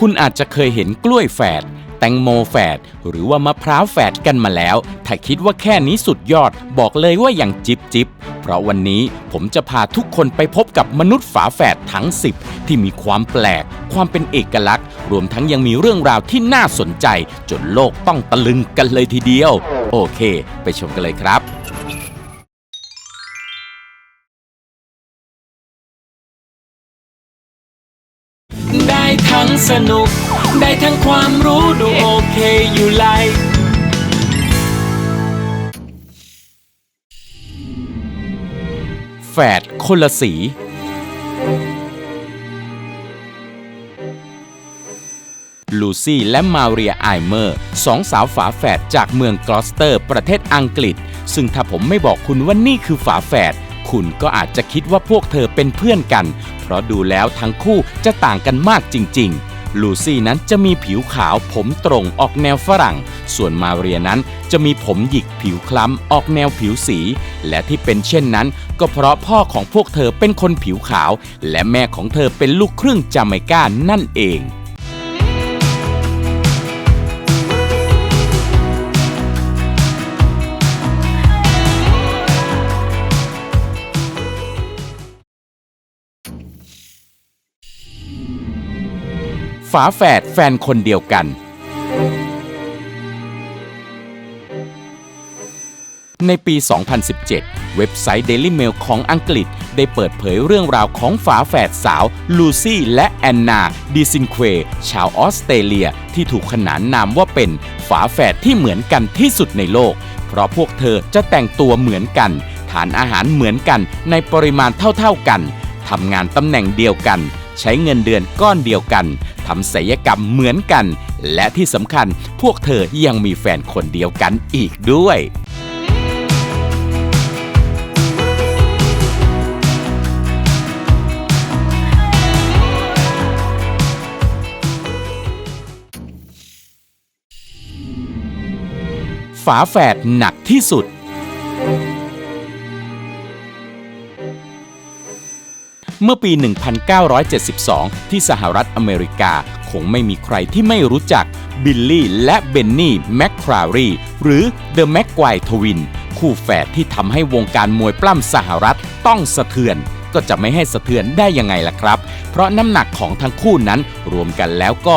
คุณอาจจะเคยเห็นกล้วยแฝด แตงโมแฝด หรือว่ามะพร้าวแฝดกันมาแล้ว ถ้าคิดว่าแค่นี้สุดยอด บอกเลยว่าอย่างจิบจิบเพราะวันนี้ผมจะพาทุกคนไปพบกับมนุษย์ฝาแฝดทั้ง 10 ที่มีความแปลก ความเป็นเอกลักษณ์ รวมทั้งยังมีเรื่องราวที่น่าสนใจ จนโลกต้องตะลึงกันเลยทีเดียว โอเค ไปชมกันเลยครับ สนุก ได้ทั้งความรู้ดูโอเคอยู่ไลแฝดคนละสี ลูซี่และมาเรียไอเมอร์สองสาวฝาแฝดจากเมืองกลอสเตอร์ ประเทศอังกฤษ ซึ่งถ้าผมไม่บอกคุณว่านี่คือฝาแฝด คุณก็อาจจะคิดว่าพวกเธอเป็นเพื่อนกัน เพราะดูแล้วทั้งคู่จะต่างกันมากจริง ๆ ลูซี่นั้นจะมีผิวขาวผมตรงออกแนวฝรั่ง ส่วนมาเรียนั้นจะมีผมหยิกผิวคล้ำออกแนวผิวสี และที่เป็นเช่นนั้นก็เพราะพ่อของพวกเธอเป็นคนผิวขาว และแม่ของเธอเป็นลูกครึ่งจาเมกานั่นเอง ฝาแฝดแฟนคนเดียวกัน ในปี 2017 เว็บไซต์ Daily Mail ของอังกฤษ ได้เปิดเผยเรื่องราวของฝาแฝดสาว ลูซี่และแอนนาดิซินเควชาวออสเตรเลียที่ถูกขนานนามว่าเป็นฝาแฝดที่เหมือนกันที่สุดในโลก เพราะพวกเธอจะแต่งตัวเหมือนกัน ทานอาหารเหมือนกันในปริมาณเท่าๆกันทำงานตำแหน่งเดียวกัน ใช้เงินเดือนก้อนเดียวกัน ทำศัลยกรรมเหมือนกัน และที่สำคัญพวกเธอยังมีแฟนคนเดียวกันอีกด้วยฝาแฝดหนักที่สุด เมื่อปี 1972 ที่สหรัฐอเมริกา คงไม่มีใครที่ไม่รู้จักบิลลี่และเบนนี่แมคครารีหรือเดอะแม็กไกวทวิน คู่แฝดที่ทำให้วงการมวยปล้ำสหรัฐต้องสะเทือน ก็จะไม่ให้สะเทือนได้ยังไงล่ะครับ เพราะน้ำหนักของทั้งคู่นั้นรวมกันแล้วก็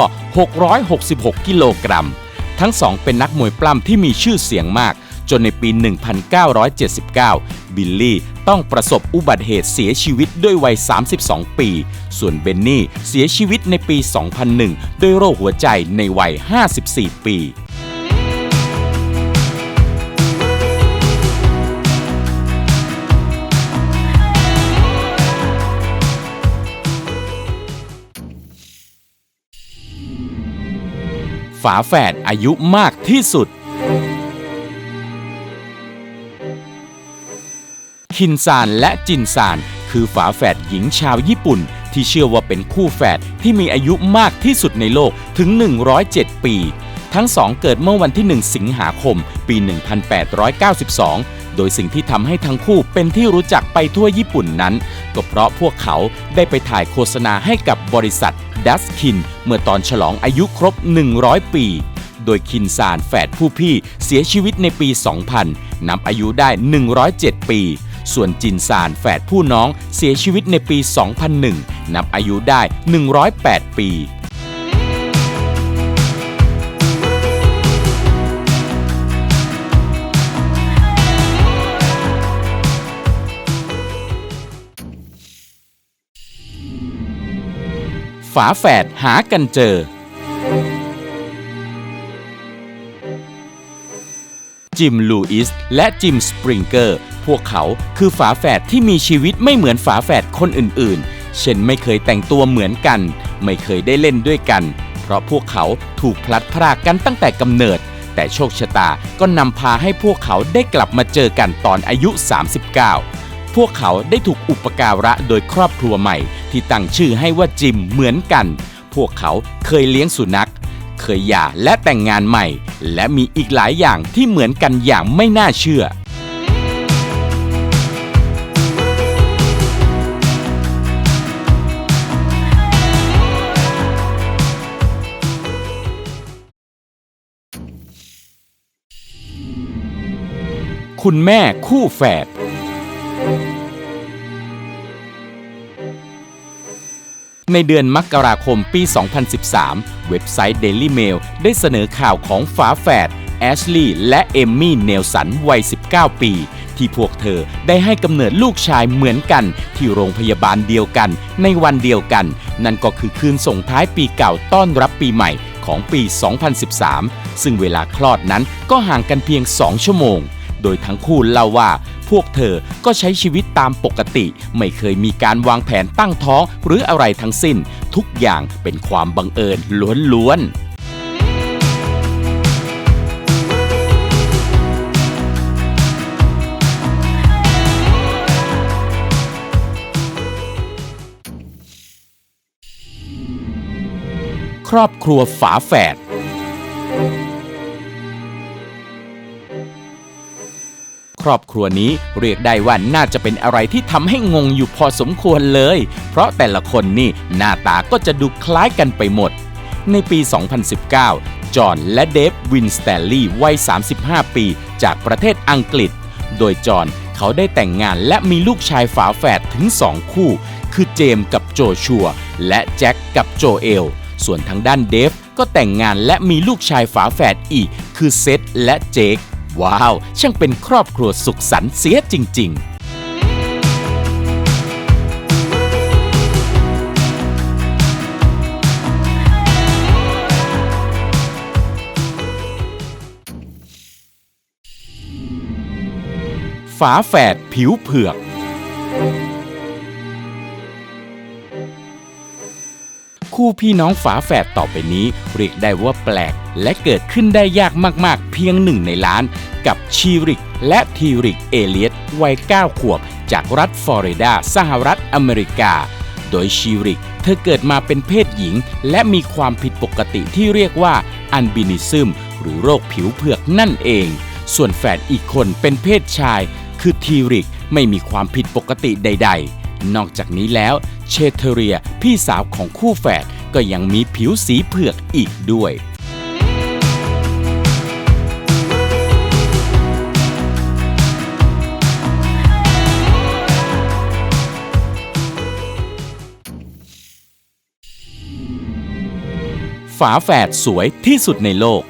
666 กิโลกรัม ทั้งสองเป็นนักมวยปล้ำที่มีชื่อเสียงมาก จนในปี 1979 บิลลี่ต้องประสบอุบัติเหตุเสียชีวิตด้วยวัย 32 ปี ส่วนเบนนี่เสียชีวิตในปี 2001 ด้วยโรคหัวใจในวัย 54 ปีฝาแฝดอายุมากที่สุด คินซานและจินซาน คือฝาแฝดหญิงชาวญี่ปุ่น ที่เชื่อว่าเป็นคู่แฝดที่มีอายุมากที่สุดในโลกถึง 107 ปี ทั้งสองเกิดเมื่อวันที่ 1 สิงหาคม ปี 1892 โดยสิ่งที่ทำให้ทั้งคู่เป็นที่รู้จักไปทั่วญี่ปุ่นนั้น ก็เพราะพวกเขาได้ไปถ่ายโฆษณาให้กับบริษัทดัสคินเมื่อตอนฉลองอายุครบ 100 ปีโดยคินซานแฝดผู้พี่เสียชีวิตในปี 2000 นับอายุได้ 107 ปี ส่วนจินซานแฝดผู้น้องเสียชีวิตในปี 2001 นับอายุได้ 108 ปีฝาแฝดหากันเจอ จิมลูอิสและจิมสปริงเกอร์ วกเขาคือฝาแฝดที่มีชีวิตไม่เหมือนฝาแฝดคนอื่นๆ เช่นไม่เคยแต่งตัวเหมือนกัน ไม่เคยได้เล่นด้วยกัน เพราะพวกเขาถูกพลัดพรากกันตั้งแต่กำเนิด แต่โชคชะตาก็นำพาให้พวกเขาได้กลับมาเจอกันตอนอายุ 39 พวกเขาได้ถูกอุปการะโดยครอบครัวใหม่ ที่ตั้งชื่อให้ว่าจิมเหมือนกัน พวกเขาเคยเลี้ยงสุนัขเคยหย่าและแต่งงานใหม่ และมีอีกหลายอย่างที่เหมือนกันอย่างไม่น่าเชื่อ คุณแม่คู่แฝด ในเดือนมกราคมปี 2013 เว็บไซต์ Daily Mail ได้เสนอข่าวของฝาแฝดแอชลีย์และเอมมี่เนลสันวัย 19 ปี ที่พวกเธอได้ให้กำเนิดลูกชายเหมือนกัน ที่โรงพยาบาลเดียวกัน ในวันเดียวกัน นั่นก็คือคืนส่งท้ายปีเก่าต้อนรับปีใหม่ของปี 2013 ซึ่งเวลาคลอดนั้นก็ห่างกันเพียง 2 ชั่วโมง โดยทั้งคู่เล่าว่า พวกเธอก็ใช้ชีวิตตามปกติ ไม่เคยมีการวางแผนตั้งท้องหรืออะไรทั้งสิ้น ทุกอย่างเป็นความบังเอิญล้วนๆครอบครัวฝาแฝด ครอบครัวนี้เรียกได้ว่าน่าจะเป็นอะไรที่ทำให้งงอยู่พอสมควรเลย เพราะแต่ละคนนี่หน้าตาก็จะดูคล้ายกันไปหมด ในปี 2019 จอห์นและเดฟวินสแตนลีย์วัย 35 ปี จากประเทศอังกฤษ โดยจอห์นเขาได้แต่งงานและมีลูกชายฝาแฝดถึง2คู่ คือเจมกับโจชัว และแจ็คกับโจเอล ส่วนทางด้านเดฟก็แต่งงานและมีลูกชายฝาแฝดอีก คือเซธและเจค ว้าว ช่างเป็นครอบครัวสุขสันต์เสียจริง ๆฝาแฝดผิวเผือก คู่พี่น้องฝาแฝดต่อไปนี้ เรียกได้ว่าแปลก และเกิดขึ้นได้ยากมากๆ เพียงหนึ่งในล้าน กับชีริก และทีริกเอเลียตวัย 9 ขวบ จากรัฐฟลอริดา สหรัฐอเมริกา โดยชีริก เธอเกิดมาเป็นเพศหญิง และมีความผิดปกติที่เรียกว่าอันบินิซึม หรือโรคผิวเผือกนั่นเอง ส่วนแฝดอีกคนเป็นเพศชาย คือทีริกไม่มีความผิดปกติใด ๆ นอกจากนี้แล้วเชเทเรียพี่สาวของคู่แฝดก็ยังมีผิวสีเผือกอีกด้วยฝาแฝดสวยที่สุดในโลก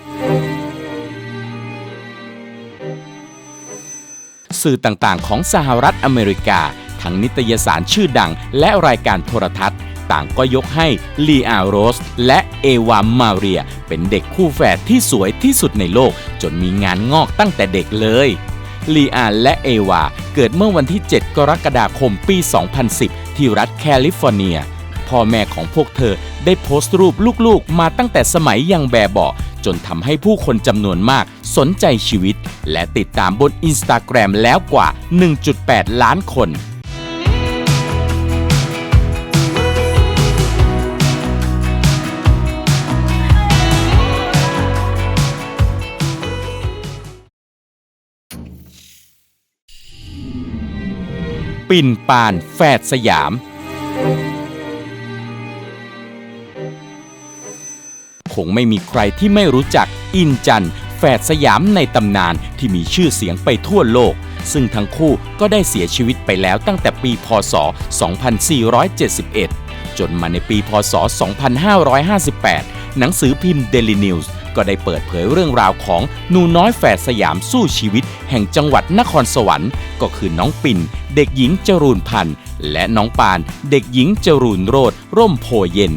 สื่อต่างๆของสหรัฐอเมริกา ทั้งนิตยสารชื่อดังและรายการโทรทัศน์ ต่างก็ยกให้ลีอาโรส และเอวามาเรีย เป็นเด็กคู่แฝดที่สวยที่สุดในโลก จนมีงานงอกตั้งแต่เด็กเลยลีอาและเอวา เกิดเมื่อวันที่ 7 กรกฎาคมปี 2010 ที่รัฐแคลิฟอร์เนีย พ่อแม่ของพวกเธอได้โพสต์รูปลูกๆ มาตั้งแต่สมัยยังแบบเบาะจนทำให้ผู้คนจำนวนมากสนใจชีวิต และติดตามบนอินสตาแกรมแล้วกว่า 1.8 ล้านคน ปิ่นปานแฝดสยาม คงไม่มีใครที่ไม่รู้จักอินจันแฝดสยามในตำนานที่มีชื่อเสียงไปทั่วโลก ซึ่งทั้งคู่ก็ได้เสียชีวิตไปแล้วตั้งแต่ปีพศ 2471 จนมาในปีพศ 2558 หนังสือพิมพ์ Daily News ก็ได้เปิดเผยเรื่องราวของหนูน้อยแฝดสยามสู้ชีวิต แห่งจังหวัดนครสวรรค์ ก็คือน้องปิ่น เด็กหญิงจรูนพันธ์และน้องปาน เด็กหญิงจรูนโรดร่มโพเย็น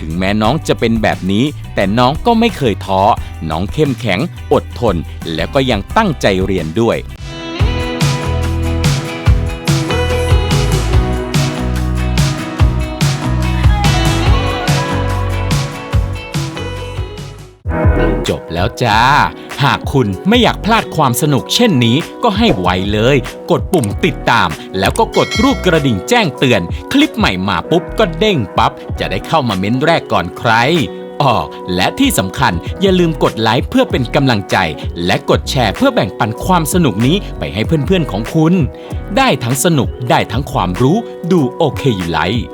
ถึงแม้น้องจะเป็นแบบนี้ แต่น้องก็ไม่เคยท้อ น้องเข้มแข็ง อดทน และก็ยังตั้งใจเรียนด้วย จบแล้วจ้า หากคุณไม่อยากพลาดความสนุกเช่นนี้ก็ให้ไวเลย กดปุ่มติดตาม แล้วก็กดรูปกระดิ่งแจ้งเตือน คลิปใหม่มาปุ๊บก็เด้งปับ๊บ จะได้เข้ามาเม้นแรกก่อนใครอ๋อและที่สำคัญอย่าลืมกดไลค์เพื่อเป็นกำลังใจ และกดแชร์เพื่อแบ่งปันความสนุกนี้ไปให้เพื่อนๆของคุณ ได้ทั้งสนุกได้ทั้งความรู้ดูโอเคอยู่ไลค์